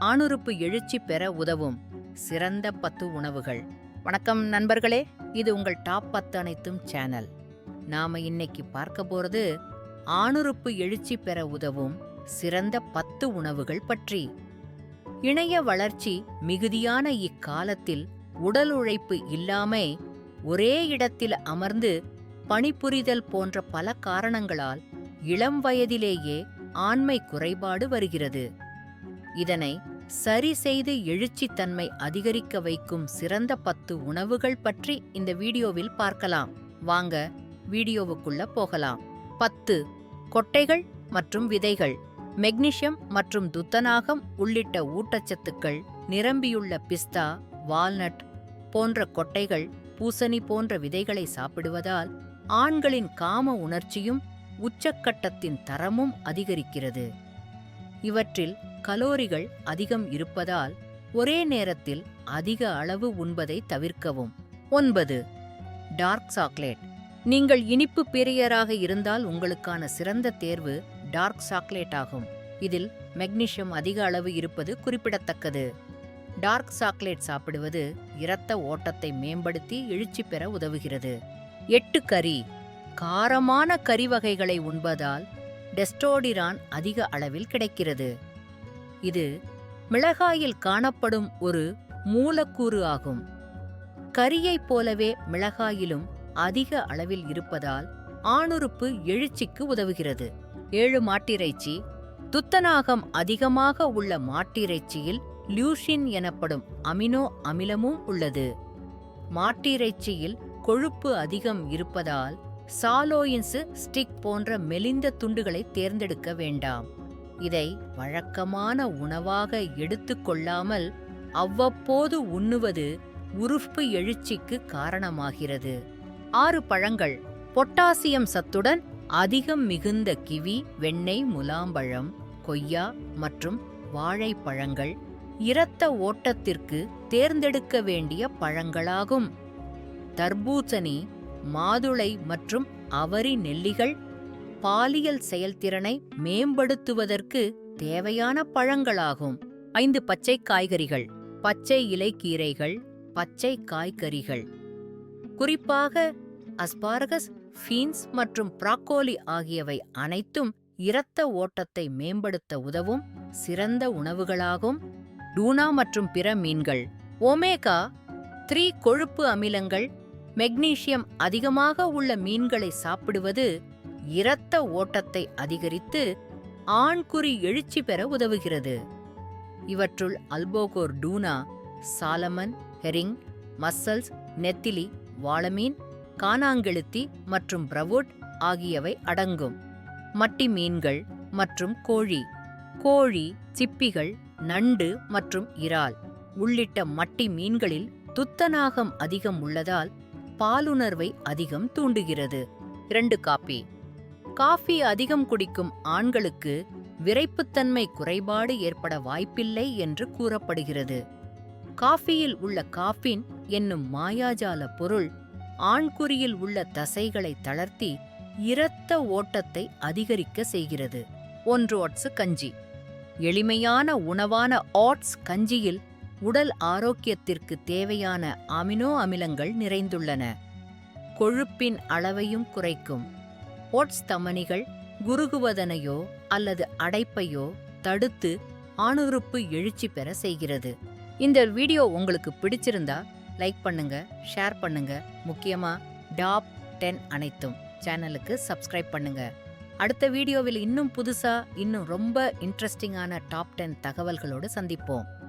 ஆணுறுப்பு எழுச்சி பெற உதவும் சிறந்த பத்து உணவுகள். வணக்கம் நண்பர்களே இது உங்கள் டாப் பத்து அனைத்தும் சேனல். நாம இன்னைக்கு பார்க்க போறது ஆணுறுப்பு எழுச்சி பெற உதவும் சிறந்த பத்து உணவுகள் பற்றி. இணைய வளர்ச்சி மிகுதியான இக்காலத்தில் உடல் உழைப்பு இல்லாமை ஒரே இடத்தில் அமர்ந்து பணிபுரிதல் போன்ற பல காரணங்களால் இளம் வயதிலேயே ஆண்மை குறைபாடு வருகிறது. இதனை சரி செய்து எழுச்சித்தன்மை அதிகரிக்க வைக்கும் சிறந்த பத்து உணவுகள் பற்றி இந்த வீடியோவில் பார்க்கலாம். வாங்க வீடியோவுக்குள்ள போகலாம். பத்து கொட்டைகள் மற்றும் விதைகள். மெக்னீஷியம் மற்றும் துத்தநாகம் உள்ளிட்ட ஊட்டச்சத்துக்கள் நிரம்பியுள்ள பிஸ்தா வால்நட் போன்ற கொட்டைகள் பூசணி போன்ற விதைகளை சாப்பிடுவதால் ஆண்களின் காம உணர்ச்சியும் உச்சக்கட்டத்தின் தரமும் அதிகரிக்கிறது. இவற்றில் கலோரிகள் அதிகம் இருப்பதால் ஒரே நேரத்தில் அதிக அளவு உண்பதை தவிர்க்கவும். ஒன்பது. Dark chocolate. நீங்கள் இனிப்பு பிரியராக இருந்தால் உங்களுக்கான சிறந்த தேர்வு டார்க் சாக்லேட் ஆகும். இதில் மெக்னீஷியம் அதிக அளவு இருப்பது குறிப்பிடத்தக்கது. டார்க் சாக்லேட் சாப்பிடுவது இரத்த ஓட்டத்தை மேம்படுத்தி எழுச்சி பெற உதவுகிறது. எட்டு கறி. காரமான கறி வகைகளை உண்பதால் டெஸ்டோடிரான் அதிக அளவில் கிடைக்கிறது. இது மிளகாயில் காணப்படும் ஒரு மூலக்கூறு ஆகும். கரியைப் போலவே மிளகாயிலும் அதிக அளவில் இருப்பதால் ஆணுறுப்பு எழுச்சிக்கு உதவுகிறது. ஏழு மாட்டிறைச்சி துத்தநாகம் அதிகமாக உள்ள மாட்டிறைச்சியில் லியூஷின் எனப்படும் அமினோ அமிலமும் உள்ளது. மாட்டிறைச்சியில் கொழுப்பு அதிகம் இருப்பதால் சாலோயின்சு ஸ்டிக் போன்ற மெலிந்த துண்டுகளை தேர்ந்தெடுக்க வேண்டாம். இதை வழக்கமான உணவாக எடுத்துக்கொள்ளாமல் அவ்வப்போது உண்ணுவது உறுப்பு எழுச்சிக்கு காரணமாகிறது. ஆறு பழங்கள். பொட்டாசியம் சத்துடன் அதிகம் மிகுந்த கிவி வெண்ணெய் முலாம்பழம் கொய்யா மற்றும் வாழைப்பழங்கள் இரத்த ஓட்டத்திற்கு தேர்ந்தெடுக்க வேண்டிய பழங்களாகும். தர்பூசணி மாதுளை மற்றும் அவரி நெல்லிகள் பாலியல் செயல்திறனை மேம்படுத்துவதற்கு தேவையான பழங்களாகும். ஐந்து பச்சை காய்கறிகள் பச்சை இலைக்கீரைகள் பச்சை காய்கறிகள். குறிப்பாக அஸ்பாரகஸ் ஃபீன்ஸ் மற்றும் ப்ராக்கோலி ஆகியவை அனைத்தும் இரத்த ஓட்டத்தை மேம்படுத்த உதவும் சிறந்த உணவுகளாகும். டூனா மற்றும் பிற மீன்கள் ஒமேகா த்ரீ கொழுப்பு அமிலங்கள் மெக்னீசியம் அதிகமாக உள்ள மீன்களை சாப்பிடுவது இரத்த ஓட்டத்தை அதிகரித்து ஆண்குறி எழுச்சி பெற உதவுகிறது. இவற்றுள் அல்போகோர் டூனா சாலமன் ஹெரிங் மஸ்ஸல்ஸ் நெத்திலி வாளமீன் கானாங்கெழுத்தி மற்றும் பிரவுட் ஆகியவை அடங்கும். மட்டி மீன்கள் மற்றும் கோழி கோழி சிப்பிகள் நண்டு மற்றும் இறால் உள்ளிட்ட மட்டி மீன்களில் துத்தநாகம் அதிகம் உள்ளதால் பாலுணர்வை அதிகம் தூண்டுகிறது. இரண்டு காப்பி. காஃபி அதிகம் குடிக்கும் ஆண்களுக்கு விரைப்புத்தன்மை குறைபாடு ஏற்பட வாய்ப்பில்லை என்று கூறப்படுகிறது. காஃபியில் உள்ள காஃபின் என்னும் மாயாஜால பொருள் ஆண்குறியில் உள்ள தசைகளை தளர்த்தி இரத்த ஓட்டத்தை அதிகரிக்க செய்கிறது. ஒன்று ஓட்ஸ் கஞ்சி. எளிமையான உணவான ஆட்ஸ் கஞ்சியில் உடல் ஆரோக்கியத்திற்கு தேவையான அமினோ அமிலங்கள் நிறைந்துள்ளன. கொழுப்பின் அளவையும் குறைக்கும். ஓட்ஸ் தமனிகள் குறுகுவதனையோ அல்லது அடைப்பையோ தடுத்து ஆணுறுப்பு எழுச்சி பெற செய்கிறது. இந்த வீடியோ உங்களுக்கு பிடிச்சிருந்தா லைக் பண்ணுங்க ஷேர் பண்ணுங்க. முக்கியமா டாப் டென் அனைத்தும். சேனலுக்கு சப்ஸ்கிரைப் பண்ணுங்க. அடுத்த வீடியோவில் இன்னும் புதுசா இன்னும் ரொம்ப இன்ட்ரெஸ்டிங்கான டாப் டென் தகவல்களோடு சந்திப்போம்.